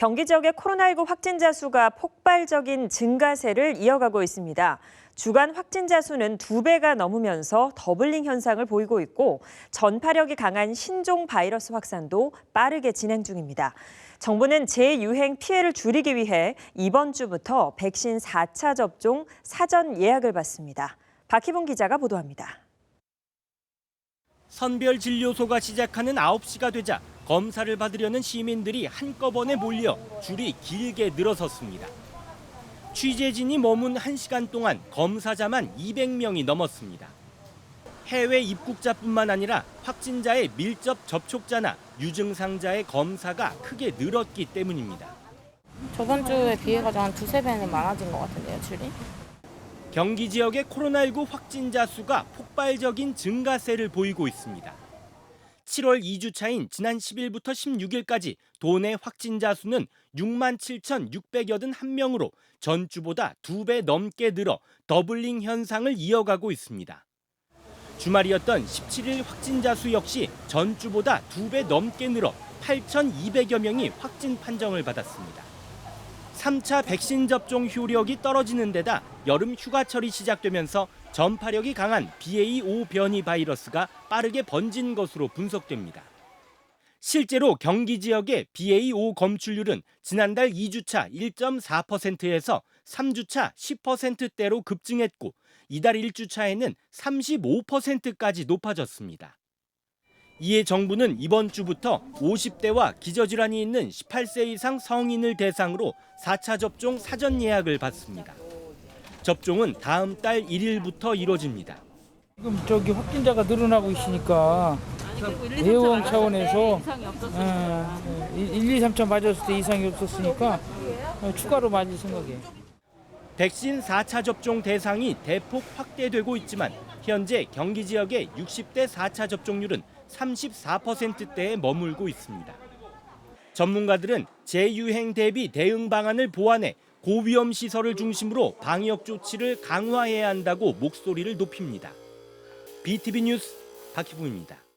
경기 지역의 코로나19 확진자 수가 폭발적인 증가세를 이어가고 있습니다. 주간 확진자 수는 두 배가 넘으면서 더블링 현상을 보이고 있고 전파력이 강한 신종 바이러스 확산도 빠르게 진행 중입니다. 정부는 재유행 피해를 줄이기 위해 이번 주부터 백신 4차 접종 사전 예약을 받습니다. 박희봉 기자가 보도합니다. 선별 진료소가 시작하는 9시가 되자 검사를 받으려는 시민들이 한꺼번에 몰려 줄이 길게 늘어섰습니다. 취재진이 머문 1시간 동안 검사자만 200명이 넘었습니다. 해외 입국자뿐만 아니라 확진자의 밀접 접촉자나 유증상자의 검사가 크게 늘었기 때문입니다. 저번 주에 비해 가지고 한 두세 배는 많아진 것 같은데요, 줄이? 경기 지역의 코로나19 확진자 수가 폭발적인 증가세를 보이고 있습니다. 7월 2주차인 지난 10일부터 16일까지 도내 확진자 수는 6만 7,681명으로 전주보다 두배 넘게 늘어 더블링 현상을 이어가고 있습니다. 주말이었던 17일 확진자 수 역시 전주보다 두배 넘게 늘어 8,200여 명이 확진 판정을 받았습니다. 3차 백신 접종 효력이 떨어지는 데다 여름 휴가철이 시작되면서 전파력이 강한 BA5 변이 바이러스가 빠르게 번진 것으로 분석됩니다. 실제로 경기 지역의 BA5 검출률은 지난달 2주차 1.4%에서 3주차 10%대로 급증했고 이달 1주차에는 35%까지 높아졌습니다. 이에 정부는 이번 주부터 50대와 기저질환이 있는 18세 이상 성인을 대상으로 4차 접종 사전 예약을 받습니다. 접종은 다음 달 1일부터 이뤄집니다. 지금 저기 확진자가 늘어나고 있으니까 예원 차원에서 어, 1, 2, 3차 맞았을 때 이상이 없었으니까 어, 추가로 맞을 생각이에요. 백신 4차 접종 대상이 대폭 확대되고 있지만 현재 경기 지역의 60대 4차 접종률은 34%대에 머물고 있습니다. 전문가들은 재유행 대비 대응 방안을 보완해 고위험 시설을 중심으로 방역 조치를 강화해야 한다고 목소리를 높입니다. BTV 뉴스 박희붕입니다.